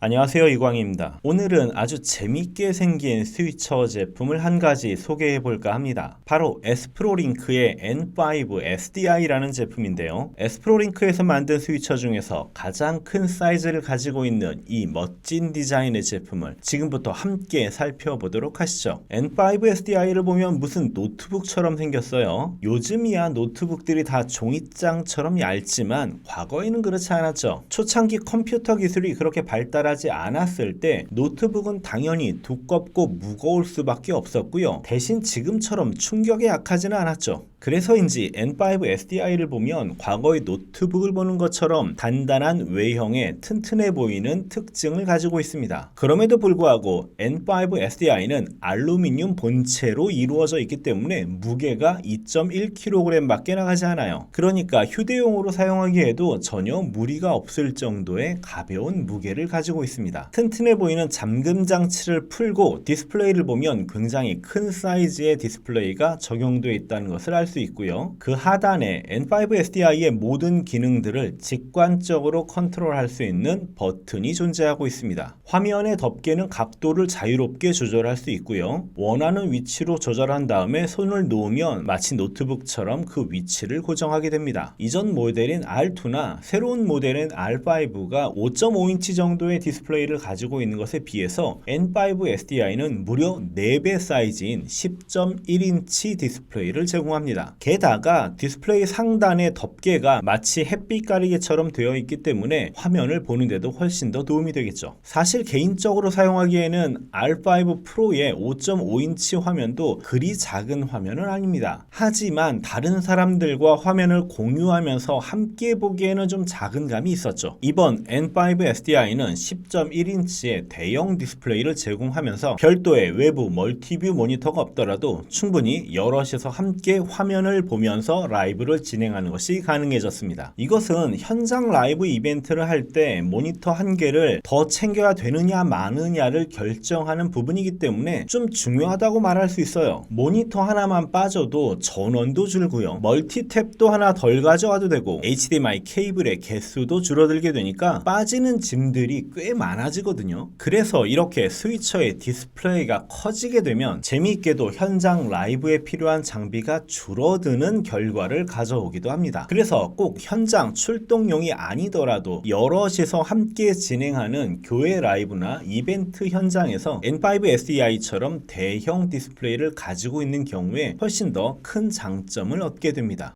안녕하세요 이광입니다. 오늘은 아주 재밌게 생긴 스위처 제품을 한 가지 소개해 볼까 합니다. 바로 에스프로링크의 N5 SDI라는 제품인데요. 에스프로링크에서 만든 스위처 중에서 가장 큰 사이즈를 가지고 있는 이 멋진 디자인의 제품을 지금부터 함께 살펴보도록 하시죠. N5 SDI를 보면 무슨 노트북처럼 생겼어요. 요즘이야 노트북들이 다 종이장처럼 얇지만 과거에는 그렇지 않았죠. 초창기 컴퓨터 기술이 그렇게 발달 하지 않았을 때 노트북은 당연히 두껍고 무거울 수밖에 없었고요. 대신 지금처럼 충격에 약하지는 않았죠. 그래서인지 N5 SDI를 보면 과거의 노트북을 보는 것처럼 단단한 외형에 튼튼해 보이는 특징을 가지고 있습니다. 그럼에도 불구하고 N5 SDI는 알루미늄 본체로 이루어져 있기 때문에 무게가 2.1kg밖에 나가지 않아요. 그러니까 휴대용으로 사용하기에도 전혀 무리가 없을 정도의 가벼운 무게를 가지고 있습니다. 튼튼해 보이는 잠금 장치를 풀고 디스플레이를 보면 굉장히 큰 사이즈의 디스플레이가 적용되어 있다는 것을 알수 있고요. 그 하단에 N5 SDI의 모든 기능들을 직관적으로 컨트롤할 수 있는 버튼이 존재하고 있습니다. 화면의 덮개는 각도를 자유롭게 조절할 수 있고요. 원하는 위치로 조절한 다음에 손을 놓으면 마치 노트북처럼 그 위치를 고정하게 됩니다. 이전 모델인 R2나 새로운 모델인 R5가 5.5인치 정도의 디스플레이를 가지고 있는 것에 비해서 N5 SDI는 무려 4배 사이즈인 10.1인치 디스플레이를 제공합니다. 게다가 디스플레이 상단의 덮개가 마치 햇빛 가리개처럼 되어 있기 때문에 화면을 보는데도 훨씬 더 도움이 되겠죠. 사실 개인적으로 사용하기에는 R5 프로의 5.5인치 화면도 그리 작은 화면은 아닙니다. 하지만 다른 사람들과 화면을 공유하면서 함께 보기에는 좀 작은 감이 있었죠. 이번 N5 SDI는 10.1인치의 대형 디스플레이를 제공하면서 별도의 외부 멀티뷰 모니터가 없더라도 충분히 여럿이서 함께 화면 을 보면서 라이브를 진행하는 것이 가능해졌습니다. 이것은 현장 라이브 이벤트를 할 때 모니터 한 개를 더 챙겨야 되느냐 마느냐를 결정하는 부분이기 때문에 좀 중요하다고 말할 수 있어요. 모니터 하나만 빠져도 전원도 줄고요. 멀티탭도 하나 덜 가져와도 되고 HDMI 케이블의 개수도 줄어들게 되니까 빠지는 짐들이 꽤 많아지거든요. 그래서 이렇게 스위처의 디스플레이가 커지게 되면 재미있게도 현장 라이브에 필요한 장비가 줄어 드는 결과를 가져오기도 합니다. 그래서 꼭 현장 출동용이 아니더라도 여럿이서 함께 진행하는 교회 라이브나 이벤트 현장에서 N5 SDI처럼 대형 디스플레이를 가지고 있는 경우에 훨씬 더 큰 장점을 얻게 됩니다.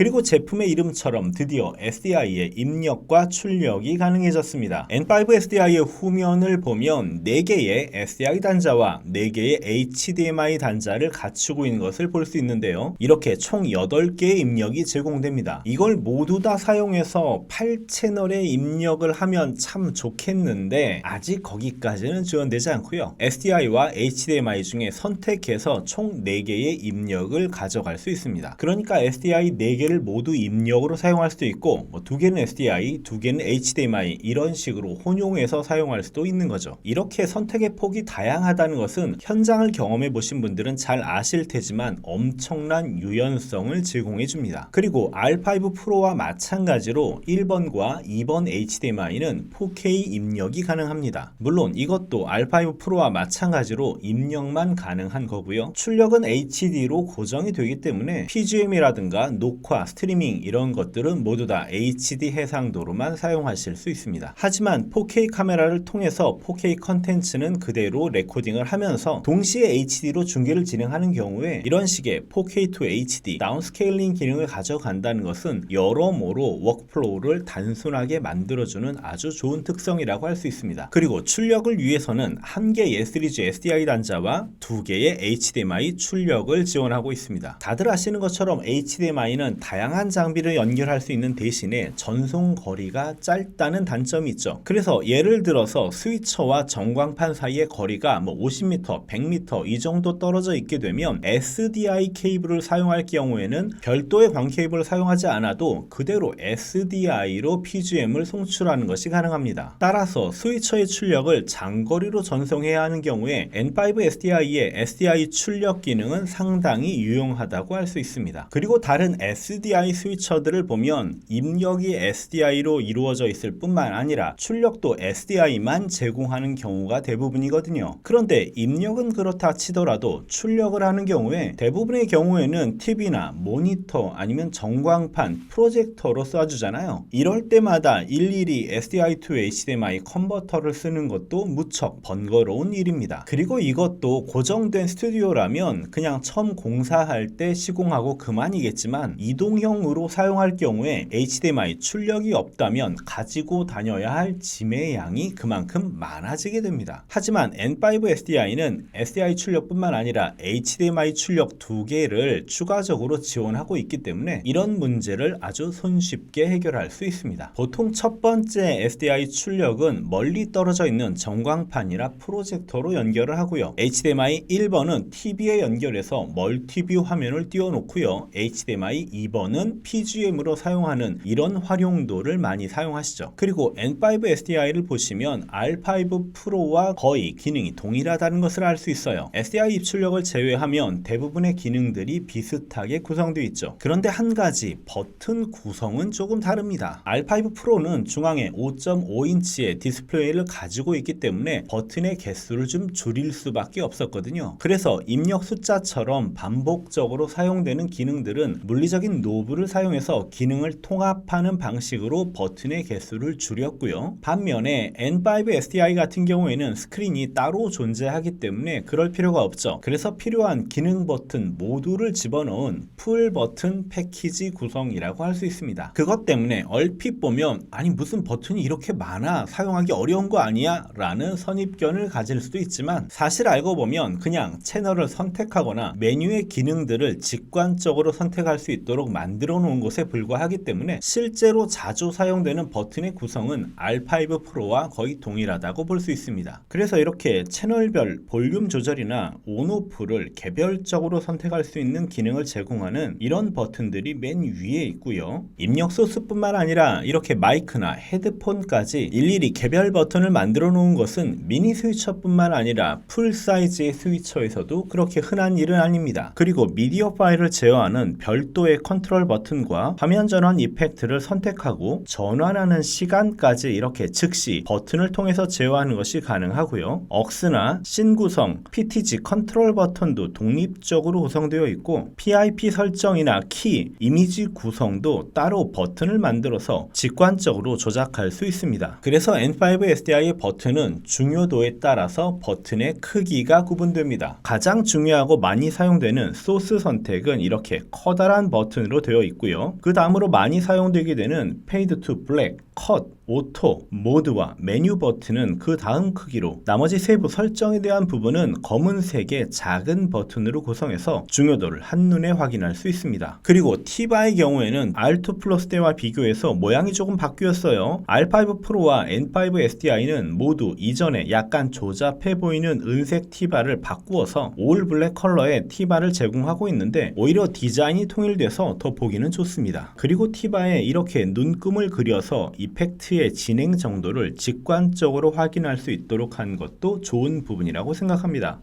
그리고 제품의 이름처럼 드디어 SDI의 입력과 출력이 가능해졌습니다. N5 SDI의 후면을 보면 4개의 SDI 단자와 4개의 HDMI 단자를 갖추고 있는 것을 볼 수 있는데요. 이렇게 총 8개의 입력이 제공됩니다. 이걸 모두 다 사용해서 8채널의 입력을 하면 참 좋겠는데 아직 거기까지는 지원되지 않고요. SDI와 HDMI 중에 선택해서 총 4개의 입력을 가져갈 수 있습니다. 그러니까 SDI 4개 를 모두 입력으로 사용할 수도 있고 뭐 두 개는 SDI, 두 개는 HDMI 이런 식으로 혼용해서 사용할 수도 있는 거죠. 이렇게 선택의 폭이 다양하다는 것은 현장을 경험해 보신 분들은 잘 아실 테지만 엄청난 유연성을 제공해 줍니다. 그리고 R5 프로와 마찬가지로 1번과 2번 HDMI는 4K 입력이 가능합니다. 물론 이것도 R5 프로와 마찬가지로 입력만 가능한 거고요. 출력은 HD로 고정이 되기 때문에 PGM이라든가 녹화, 스트리밍 이런 것들은 모두 다 HD 해상도로만 사용하실 수 있습니다. 하지만 4K 카메라를 통해서 4K 컨텐츠는 그대로 레코딩을 하면서 동시에 HD로 중계를 진행하는 경우에 이런 식의 4K to HD 다운스케일링 기능을 가져간다는 것은 여러모로 워크플로우를 단순하게 만들어주는 아주 좋은 특성이라고 할 수 있습니다. 그리고 출력을 위해서는 한 개의 3G SDI 단자와 두 개의 HDMI 출력을 지원하고 있습니다. 다들 아시는 것처럼 HDMI는 다양한 장비를 연결할 수 있는 대신에 전송 거리가 짧다는 단점이 있죠. 그래서 예를 들어서 스위처와 전광판 사이의 거리가 뭐 50m, 100m 이 정도 떨어져 있게 되면 SDI 케이블을 사용할 경우에는 별도의 광 케이블을 사용하지 않아도 그대로 SDI로 PGM을 송출하는 것이 가능합니다. 따라서 스위처의 출력을 장거리로 전송해야 하는 경우에 N5 SDI의 SDI 출력 기능은 상당히 유용하다고 할 수 있습니다. 그리고 다른 SD SDI 스위처들을 보면 입력이 SDI로 이루어져 있을 뿐만 아니라 출력도 SDI만 제공하는 경우가 대부분이거든요. 그런데 입력은 그렇다 치더라도 출력을 하는 경우에 대부분의 경우에는 TV나 모니터 아니면 전광판, 프로젝터로 쏴주잖아요. 이럴 때마다 일일이 SDI to HDMI 컨버터를 쓰는 것도 무척 번거로운 일입니다. 그리고 이것도 고정된 스튜디오라면 그냥 처음 공사할 때 시공하고 그만이겠지만 이동형으로 사용할 경우에 HDMI 출력이 없다면 가지고 다녀야 할 짐의 양이 그만큼 많아지게 됩니다. 하지만 N5 SDI는 SDI 출력뿐만 아니라 HDMI 출력 두 개를 추가적으로 지원하고 있기 때문에 이런 문제를 아주 손쉽게 해결할 수 있습니다. 보통 첫 번째 SDI 출력은 멀리 떨어져 있는 전광판이라 프로젝터로 연결을 하고요. HDMI 1번은 TV에 연결해서 멀티뷰 화면을 띄워놓고요. HDMI 2 번은 PGM으로 사용하는 이런 활용도를 많이 사용하시죠. 그리고 N5 SDI를 보시면 R5 프로와 거의 기능이 동일하다는 것을 알 수 있어요. SDI 입출력을 제외하면 대부분의 기능들이 비슷하게 구성되어 있죠. 그런데 한 가지 버튼 구성은 조금 다릅니다. R5 프로는 중앙에 5.5인치의 디스플레이를 가지고 있기 때문에 버튼의 개수를 좀 줄일 수밖에 없었거든요. 그래서 입력 숫자처럼 반복적으로 사용되는 기능들은 물리적인 노브를 사용해서 기능을 통합하는 방식으로 버튼의 개수를 줄였고요. 반면에 N5 SDI 같은 경우에는 스크린이 따로 존재하기 때문에 그럴 필요가 없죠. 그래서 필요한 기능 버튼 모두를 집어넣은 풀 버튼 패키지 구성이라고 할 수 있습니다. 그것 때문에 얼핏 보면 아니 무슨 버튼이 이렇게 많아 사용하기 어려운 거 아니야? 라는 선입견을 가질 수도 있지만 사실 알고 보면 그냥 채널을 선택하거나 메뉴의 기능들을 직관적으로 선택할 수 있도록 만들어 놓은 것에 불과하기 때문에 실제로 자주 사용되는 버튼의 구성은 R5 프로와 거의 동일하다고 볼 수 있습니다. 그래서 이렇게 채널별 볼륨 조절이나 온오프를 개별적으로 선택할 수 있는 기능을 제공하는 이런 버튼들이 맨 위에 있고요. 입력 소스뿐만 아니라 이렇게 마이크나 헤드폰까지 일일이 개별 버튼을 만들어 놓은 것은 미니 스위처뿐만 아니라 풀 사이즈의 스위처에서도 그렇게 흔한 일은 아닙니다. 그리고 미디어 파일을 제어하는 별도의 컨 트롤 버튼과 화면 전환 이펙트를 선택하고 전환하는 시간까지 이렇게 즉시 버튼을 통해서 제어하는 것이 가능하고요. 억스나 신 구성, PTG 컨트롤 버튼도 독립적으로 구성되어 있고 PIP 설정이나 키, 이미지 구성도 따로 버튼을 만들어서 직관적으로 조작할 수 있습니다. 그래서 N5 SDI의 버튼은 중요도에 따라서 버튼의 크기가 구분됩니다. 가장 중요하고 많이 사용되는 소스 선택은 이렇게 커다란 버튼으로 되어 있고요. 그 다음으로 많이 사용되게 되는 페이드 투 블랙, 컷, 오토, 모드와 메뉴 버튼은 그 다음 크기로 나머지 세부 설정에 대한 부분은 검은색의 작은 버튼으로 구성해서 중요도를 한눈에 확인할 수 있습니다. 그리고 티바의 경우에는 R2 플러스 때와 비교해서 모양이 조금 바뀌었어요. R5 프로와 N5 SDI는 모두 이전에 약간 조잡해 보이는 은색 티바를 바꾸어서 올 블랙 컬러의 티바를 제공하고 있는데 오히려 디자인이 통일돼서 더 보기는 좋습니다. 그리고 티바에 이렇게 눈금을 그려서 이펙트의 진행 정도를 직관적으로 확인할 수 있도록 한 것도 좋은 부분이라고 생각합니다.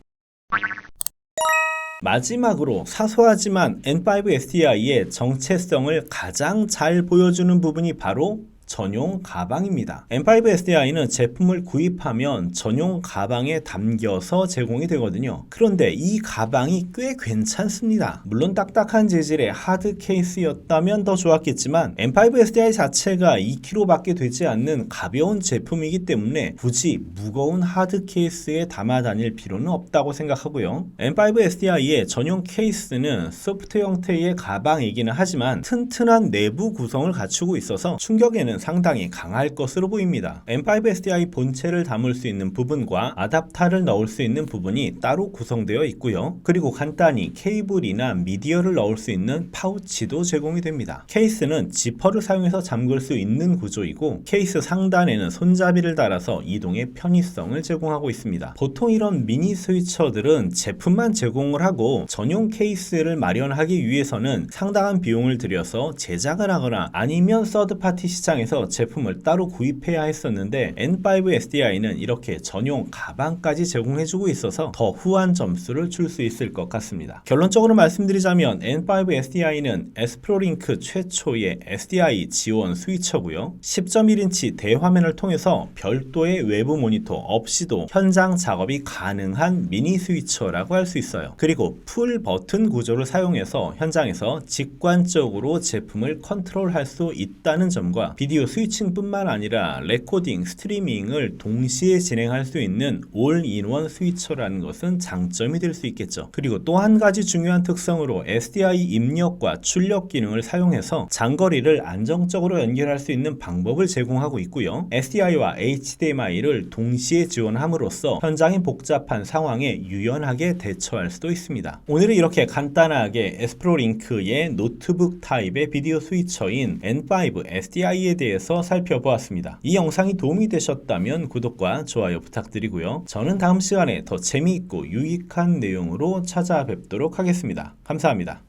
마지막으로 사소하지만 N5 SDI의 정체성을 가장 잘 보여주는 부분이 바로 전용 가방입니다. M5 SDI는 제품을 구입하면 전용 가방에 담겨서 제공이 되거든요. 그런데 이 가방이 꽤 괜찮습니다. 물론 딱딱한 재질의 하드 케이스였다면 더 좋았겠지만 M5 SDI 자체가 2kg밖에 되지 않는 가벼운 제품이기 때문에 굳이 무거운 하드 케이스에 담아 다닐 필요는 없다고 생각하고요. M5 SDI의 전용 케이스는 소프트 형태의 가방이기는 하지만 튼튼한 내부 구성을 갖추고 있어서 충격에는 상당히 강할 것으로 보입니다. M5 SDI 본체를 담을 수 있는 부분과 아답타를 넣을 수 있는 부분이 따로 구성되어 있고요. 그리고 간단히 케이블이나 미디어를 넣을 수 있는 파우치도 제공이 됩니다. 케이스는 지퍼를 사용해서 잠글 수 있는 구조이고 케이스 상단에는 손잡이를 달아서 이동의 편의성을 제공하고 있습니다. 보통 이런 미니 스위처들은 제품만 제공을 하고 전용 케이스를 마련하기 위해서는 상당한 비용을 들여서 제작을 하거나 아니면 서드파티 시장에서 현장에서 제품을 따로 구입해야 했었는데 N5 SDI는 이렇게 전용 가방까지 제공해주고 있어서 더 후한 점수를 줄 수 있을 것 같습니다. 결론적으로 말씀드리자면 N5 SDI는 에스프로링크 최초의 SDI 지원 스위처고요. 10.1인치 대화면을 통해서 별도의 외부 모니터 없이도 현장 작업이 가능한 미니 스위처라고 할 수 있어요. 그리고 풀 버튼 구조를 사용해서 현장에서 직관적으로 제품을 컨트롤할 수 있다는 점과 비디오 스위칭뿐만 아니라 레코딩, 스트리밍을 동시에 진행할 수 있는 올인원 스위처라는 것은 장점이 될 수 있겠죠. 그리고 또 한 가지 중요한 특성으로 SDI 입력과 출력 기능을 사용해서 장거리를 안정적으로 연결할 수 있는 방법을 제공하고 있고요. SDI와 HDMI를 동시에 지원함으로써 현장의 복잡한 상황에 유연하게 대처할 수도 있습니다. 오늘은 이렇게 간단하게 에스프로링크의 노트북 타입의 비디오 스위처인 N5 SDI에 대해서 살펴보았습니다. 이 영상이 도움이 되셨다면 구독과 좋아요 부탁드리고요. 저는 다음 시간에 더 재미있고 유익한 내용으로 찾아뵙도록 하겠습니다. 감사합니다.